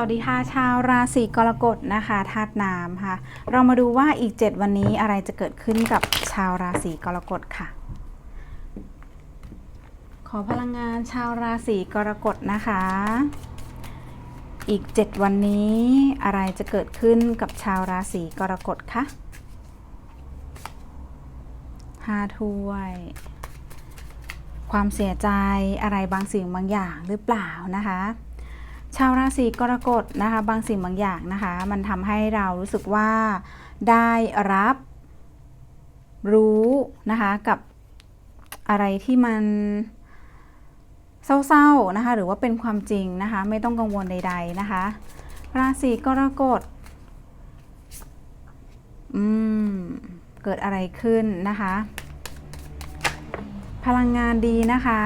วัสดีค่ะชาวราศีกรกฎนะคะธาตุน้ำค่ะ เรามาดูว่าอีก 7 วันนี้อะไรจะเกิดขึ้นกับชาวราศีกรกฎค่ะ ขอพลังงานชาวราศีกรกฎนะคะ อีก 7 วันนี้อะไรจะเกิดขึ้นกับชาวราศีกรกฎคะห้าถ้วย ความเสียใจอะไรบางสิ่งบางอย่างหรือเปล่านะคะ ชาวราศีกรกฎนะคะ บางสิ่งบางอย่างนะคะ มันทำให้เรารู้สึกว่าได้รับรู้นะคะกับอะไรที่มันเศร้าๆนะคะหรือว่าเป็นความจริงนะคะ ไม่ต้องกังวลใด ๆนะคะ ราศีกรกฎอืมเกิดอะไรขึ้นนะคะ พลังงานดีนะคะ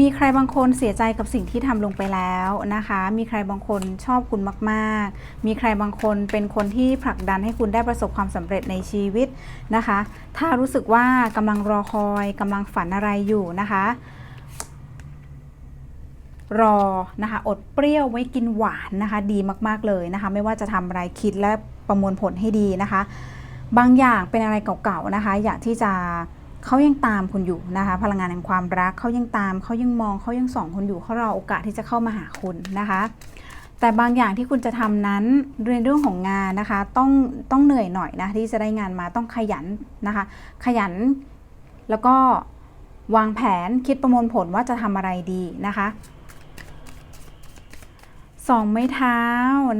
มีใครบางคนเสียใจกับสิ่งที่ทำลงไปแล้วนะคะ มีใครบางคนชอบคุณมาก ๆ มีใครบางคนเป็นคนที่ผลักดันให้คุณได้ประสบความสำเร็จในชีวิตนะคะ ถ้ารู้สึกว่ากำลังรอคอยกำลังฝันอะไรอยู่นะคะ รอนะคะ อดเปรี้ยวไว้กินหวานนะคะ ดีมาก ๆ เลยนะคะ ไม่ว่าจะทำอะไรคิดและประมวลผลให้ดีนะคะ บางอย่างเป็นอะไรเก่า ๆ นะคะ อยากที่จะ เขายังตามคุณอยู่นะคะ พลังงานแห่งความรักเขายังตามเขายังมองเขายังส่องคุณอยู่เขารอโอกาสที่จะเข้ามาหาคุณนะคะ แต่บางอย่างที่คุณจะทำนั้นในเรื่องของงานนะคะ ต้องต้องเหนื่อยหน่อยนะที่จะได้งานมาต้องขยันนะคะ ขยันแล้วก็วางแผนคิดประมวลผลว่าจะทำอะไรดีนะคะสองไม้เท้า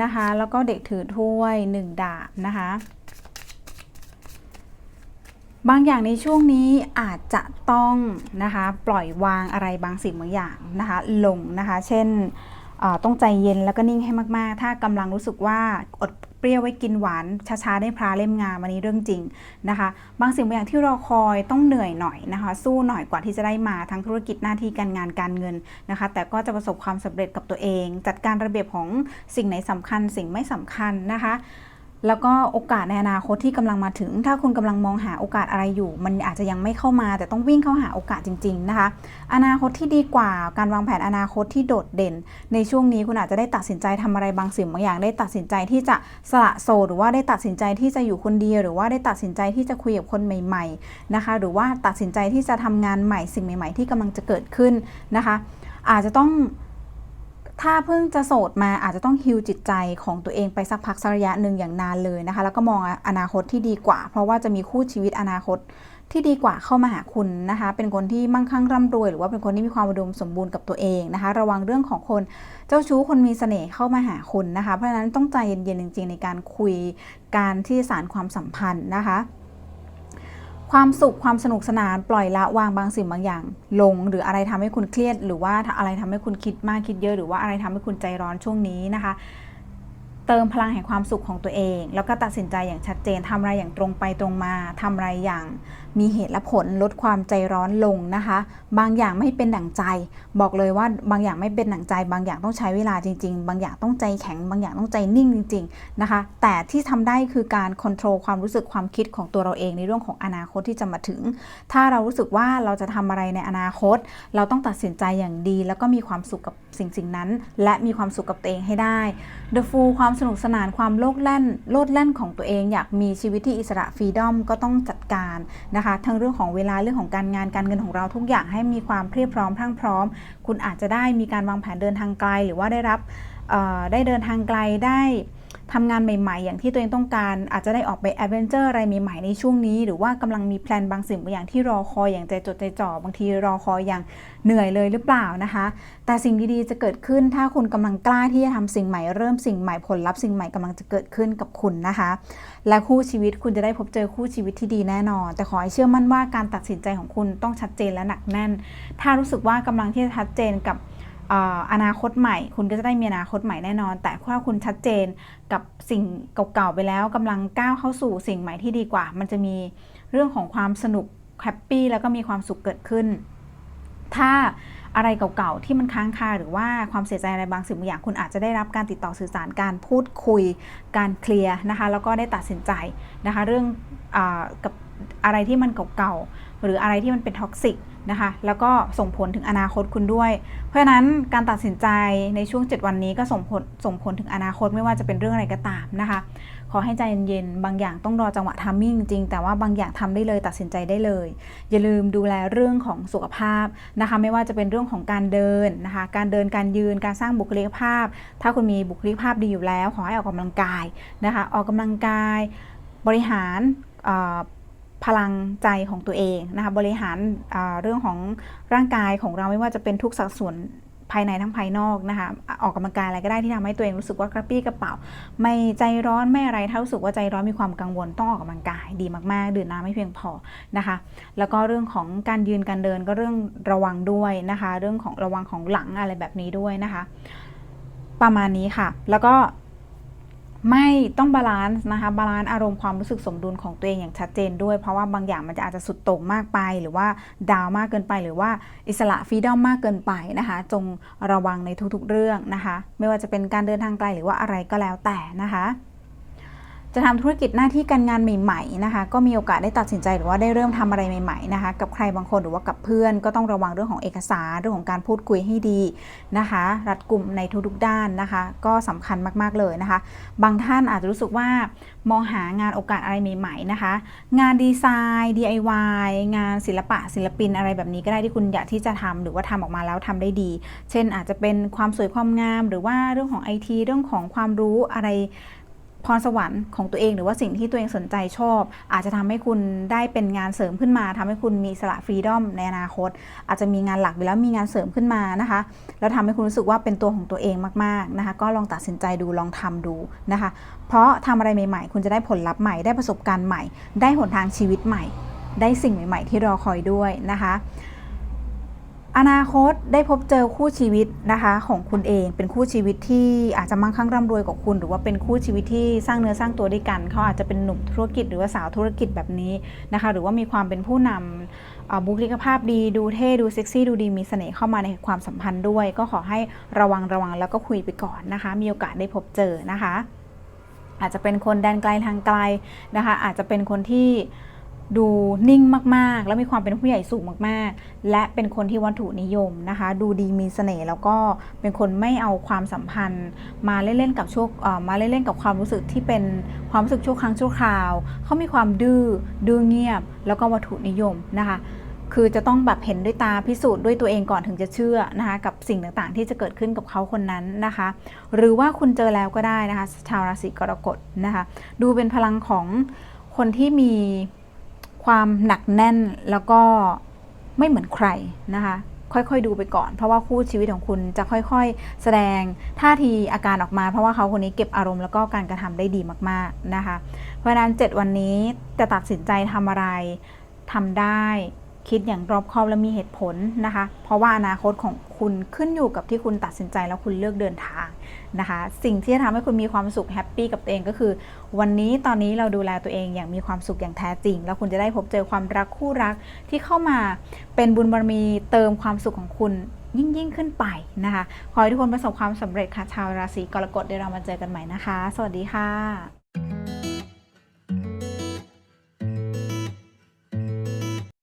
นะคะ แล้วก็เด็กถือถ้วยหนึ่งดาบนะคะ บางอย่างในช่วงนี้อาจจะต้องนะคะปล่อยวางอะไรบางสิ่งบางอย่างนะคะลงนะคะเช่นต้องใจเย็นแล้วก็นิ่งให้มากๆ ถ้ากำลังรู้สึกว่าอดเปรี้ยวไว้กินหวานช้าๆได้พลาเล่มงามอันนี้เรื่องจริงนะคะ บางสิ่งบางอย่างที่รอคอยต้องเหนื่อยหน่อยนะคะ สู้หน่อยกว่าที่จะได้มาทั้งธุรกิจหน้าที่การงานการเงินนะคะ แต่ก็จะประสบความสำเร็จกับตัวเอง จัดการระเบียบของสิ่งไหนสำคัญสิ่งไม่สำคัญนะคะ แล้วก็โอกาสในอนาคตที่กำลังมาถึง ถ้าคุณกำลังมองหาโอกาสอะไรอยู่ มันอาจจะยังไม่เข้ามา แต่ต้องวิ่งเข้าหาโอกาสจริง ๆ นะคะ อนาคตที่ดีกว่าการวางแผนอนาคตที่โดดเด่น ในช่วงนี้คุณอาจจะได้ตัดสินใจทำอะไรบางสิ่งบางอย่าง ได้ตัดสินใจที่จะสละโสดหรือว่าได้ตัดสินใจที่จะอยู่คนเดียวหรือว่าได้ตัดสินใจที่จะคุยกับคนใหม่ ๆนะคะ หรือว่าตัดสินใจที่จะทำงานใหม่สิ่งใหม่ ๆ ที่กำลังจะเกิดขึ้นนะคะ อาจจะต้อง ถ้าเพิ่งจะโสดมาอาจจะต้องฮิวจิตใจของตัวเองไปสักพักสักระยะหนึ่งอย่างนานเลยนะคะ แล้วก็มองอนาคตที่ดีกว่า เพราะว่าจะมีคู่ชีวิตอนาคตที่ดีกว่าเข้ามาหาคุณนะคะ เป็นคนที่มั่งคั่งร่ำรวย หรือว่าเป็นคนที่มีความอุดมสมบูรณ์กับตัวเองนะคะ ระวังเรื่องของคนเจ้าชู้คนมีเสน่ห์เข้ามาหาคุณนะคะ เพราะฉะนั้นต้องใจเย็นๆจริง ๆ ในการคุยการที่สารความสัมพันธ์นะคะ ความสุขความสนุกสนานปล่อยละวางบางสิ่งบางอย่าง ลงหรืออะไรทำให้คุณเครียด หรือว่าอะไรทำให้คุณคิดมากคิดเยอะหรือว่าอะไรทำให้คุณใจร้อนช่วงนี้นะคะ เติมพลังแห่งความสุขของตัวเอง แล้วก็ตัดสินใจอย่างชัดเจนทำอะไรอย่างตรงไปตรงมาทำอะไรอย่าง มีเหตุและผลลดความใจร้อนลงนะคะ บางอย่างไม่เป็นดั่งใจ บอกเลยว่าบางอย่างไม่เป็นดั่งใจ บางอย่างต้องใช้เวลาจริง ๆ บางอย่างต้องใจแข็ง บางอย่างต้องใจนิ่งจริง ๆ นะคะ แต่ที่ทำได้คือการควบคุมความรู้สึกความคิดของตัวเราเองในเรื่องของอนาคตที่จะมาถึง ถ้าเรารู้สึกว่าเราจะทำอะไรในอนาคต เราต้องตัดสินใจอย่างดี แล้วก็มีความสุขกับสิ่งสิ่งนั้น และมีความสุขกับตัวเองให้ได้ The Fool ความสนุกสนานความโลดแล่นโลดแล่นของตัวเอง อยากมีชีวิตที่อิสระฟรีดอมก็ต้องจัดการนะคะทั้งเรื่องของเวลาเรื่องของการงานการเงินของเราทุกอย่างให้มีความเพียบพร้อมพรั่งพร้อม คุณอาจจะได้มีการวางแผนเดินทางไกล หรือว่าได้รับได้เดินทางไกลได้ ทำงานใหม่ๆ อย่างที่ตัวเองต้องการ อาจจะได้ออกไปแอดเวนเจอร์อะไรใหม่ๆในช่วงนี้ หรือว่ากำลังมีแพลนบางสิ่งบางอย่างที่รอคอยอย่างใจจดใจจ่อบางทีรอคอยอย่างเหนื่อยเลยหรือเปล่านะคะ แต่สิ่งดีๆจะเกิดขึ้นถ้าคุณกำลังกล้าที่จะทำสิ่งใหม่เริ่มสิ่งใหม่ผลลัพธ์สิ่งใหม่กำลังจะเกิดขึ้นกับคุณนะคะ และคู่ชีวิตคุณจะได้พบเจอคู่ชีวิตที่ดีแน่นอน แต่ขอให้เชื่อมั่นว่าการตัดสินใจของคุณต้องชัดเจนและหนักแน่น ถ้ารู้สึกว่ากำลังที่จะชัดเจนกับ อนาคตใหม่ คุณก็จะได้มีอนาคตใหม่แน่นอน แต่ถ้าคุณชัดเจนกับสิ่งเก่าๆไปแล้วกำลังก้าวเข้าสู่สิ่งใหม่ที่ดีกว่า มันจะมีเรื่องของความสนุกแฮปปี้แล้วก็มีความสุขเกิดขึ้น ถ้าอะไรเก่าๆ ที่มันค้างคาหรือว่าความเสียใจอะไรบางสิ่งบางอย่างคุณอาจจะได้รับการติดต่อสื่อสารการพูดคุย การเคลียร์นะคะแล้วก็ได้ตัดสินใจนะคะ เรื่องอกับ อะไรที่มันเก่าๆหรืออะไรที่มันเป็นท็อกซิกนะคะแล้วก็ส่งผลถึงอนาคตคุณด้วย เพราะฉะนั้นการตัดสินใจในช่วง 7 วันนี้ก็ส่งผลส่งผลถึงอนาคตไม่ว่าจะเป็นเรื่องอะไรก็ตามนะคะ ขอให้ใจเย็นๆบางอย่างต้องรอจังหวะทัมมิ่งจริงแต่ว่าบางอย่างทำได้เลยตัดสินใจได้เลย อย่าลืมดูแลเรื่องของสุขภาพนะคะไม่ว่าจะเป็นเรื่องของการเดินนะคะการเดินการยืนการสร้างบุคลิกภาพ ถ้าคุณมีบุคลิกภาพดีอยู่แล้ว ขอให้ออกกำลังกายนะคะออกกำลังกายบริหาร พลังใจของตัวเองนะคะบริหารเรื่องของร่างกายของเราไม่ว่าจะเป็นทุกสัดส่วนภายในทั้งภายนอกนะคะออกกำลังกายอะไรก็ได้ที่ทำให้ตัวเองรู้สึกว่ากระปี้กระเป๋า ไม่ใจร้อนไม่อะไรถ้ารู้สึกว่าใจร้อนมีความกังวลต้องออกกำลังกายดีมากๆ ดื่มน้ำไม่เพียงพอนะคะ แล้วก็เรื่องของการยืนการเดินก็เรื่องระวังด้วยนะคะ เรื่องของระวังของหลังอะไรแบบนี้ด้วยนะคะ ประมาณนี้ค่ะ แล้วก็ ไม่ต้องบาลานซ์นะคะบาลานซ์อารมณ์ความรู้สึกสมดุลของตัวเองอย่างชัดเจนด้วย เพราะว่าบางอย่างมันจะอาจจะสุดโต่งมากไป หรือว่าดาวมากเกินไป หรือว่าอิสระฟรีดอมมากเกินไปนะคะ จงระวังในทุกๆเรื่องนะคะ ไม่ว่าจะเป็นการเดินทางไกลหรือว่าอะไรก็แล้วแต่นะคะ จะทำธุรกิจหน้าที่การงานใหม่ๆนะคะ ก็มีโอกาสได้ตัดสินใจหรือว่าได้เริ่มทำอะไรใหม่ๆนะคะ กับใครบางคนหรือว่ากับเพื่อนก็ต้องระวังเรื่องของเอกสารเรื่องของการพูดคุยให้ดีนะคะ รัดกลุ่มในทุกๆด้านนะคะ ก็สำคัญมากๆเลยนะคะ บางท่านอาจจะรู้สึกว่ามองหางานโอกาสอะไรใหม่ๆนะคะ งานดีไซน์ DIY งานศิลปะศิลปินอะไรแบบนี้ก็ได้ที่คุณอยากที่จะทำหรือว่าทำออกมาแล้วทำได้ดี เช่นอาจจะเป็นความสวยความงาม หรือว่าเรื่องของไอทีเรื่องของความรู้อะไร พรสวรรค์ของตัวเองหรือว่าสิ่งที่ตัวเองสนใจชอบ อาจจะทำให้คุณได้เป็นงานเสริมขึ้นมาทำให้คุณมีสละฟรีดอมในอนาคต อาจจะมีงานหลักอยู่แล้วมีงานเสริมขึ้นมานะคะ แล้วทำให้คุณรู้สึกว่าเป็นตัวของตัวเองมากๆนะคะก็ลองตัดสินใจดูลองทำดูนะคะ เพราะทำอะไรใหม่ๆ คุณจะได้ผลลัพธ์ใหม่ได้ประสบการณ์ใหม่ ได้หนทางชีวิตใหม่ ได้สิ่งใหม่ ๆ ที่รอคอยด้วยนะคะ อนาคตได้พบเจอคู่ชีวิตนะคะของคุณเองเป็นคู่ชีวิตที่อาจจะมั่งคั่งร่ำรวยกว่าคุณ หรือว่าเป็นคู่ชีวิตที่สร้างเนื้อสร้างตัวด้วยกัน เขาอาจจะเป็นหนุ่มธุรกิจหรือว่าสาวธุรกิจแบบนี้นะคะ หรือว่ามีความเป็นผู้นำอ่อบุคลิกภาพดีดูเท่ดูเซ็กซี่ดูดีมีเสน่ห์เข้ามาในความสัมพันธ์ด้วย ก็ขอให้ระวังระวังแล้วก็คุยไปก่อนนะคะ มีโอกาสได้พบเจอนะคะ อาจจะเป็นคนแดนไกลทางไกลนะคะ อาจจะเป็นคนที่ ดูนิ่งมากๆ แล้วมีความเป็นผู้ใหญ่สูงมากๆ และเป็นคนที่วัตถุนิยมนะคะ ดูดีมีเสน่ห์แล้วก็เป็นคนไม่เอาความสัมพันธ์ มาเล่นๆกับช่วเอ่อมาเล่นๆกับความรู้สึกที่เป็นความรู้สึกชั่วครั้งชั่วคราวเขามีความดื้อดื้อเงียบ แล้วก็วัตถุนิยมนะคะคือจะต้องแบบเห็นด้วยตาพิสูจน์ด้วยตัวเองก่อนถึงจะเชื่อนะคะกับสิ่งต่างๆ ที่จะเกิดขึ้นกับเขาคนนั้นนะคะ หรือว่าคุณเจอแล้วก็ได้นะคะ ชาวราศีกรกฎนะคะ ดูเป็นพลังของคนที่มี ความหนักแน่นแล้วก็ไม่เหมือนใครนะคะค่อยๆ ดูไปก่อน เพราะว่าคู่ชีวิตของคุณจะค่อยๆ แสดงท่าทีอาการออกมา เพราะว่าเขาคนนี้เก็บอารมณ์แล้วก็การกระทำได้ดีมากๆนะคะ เพราะฉะนั้น 7 วันนี้จะตัดสินใจทำอะไรทำได้ คิดอย่างรอบคอบและมีเหตุผลนะคะ เพราะว่าอนาคตของคุณขึ้นอยู่กับที่คุณตัดสินใจแล้วคุณเลือกเดินทางนะคะ สิ่งที่จะทำให้คุณมีความสุขแฮปปี้กับตัวเองก็คือ วันนี้ตอนนี้เราดูแลตัวเองอย่างมีความสุขอย่างแท้จริง แล้วคุณจะได้พบเจอความรักคู่รักที่เข้ามาเป็นบุญบารมีเติมความสุขของคุณยิ่งยิ่งขึ้นไปนะคะ ขอให้ทุกคนประสบความสำเร็จค่ะชาวราศีกรกฎเดี๋ยวเรามาเจอกันใหม่นะคะ สวัสดีค่ะ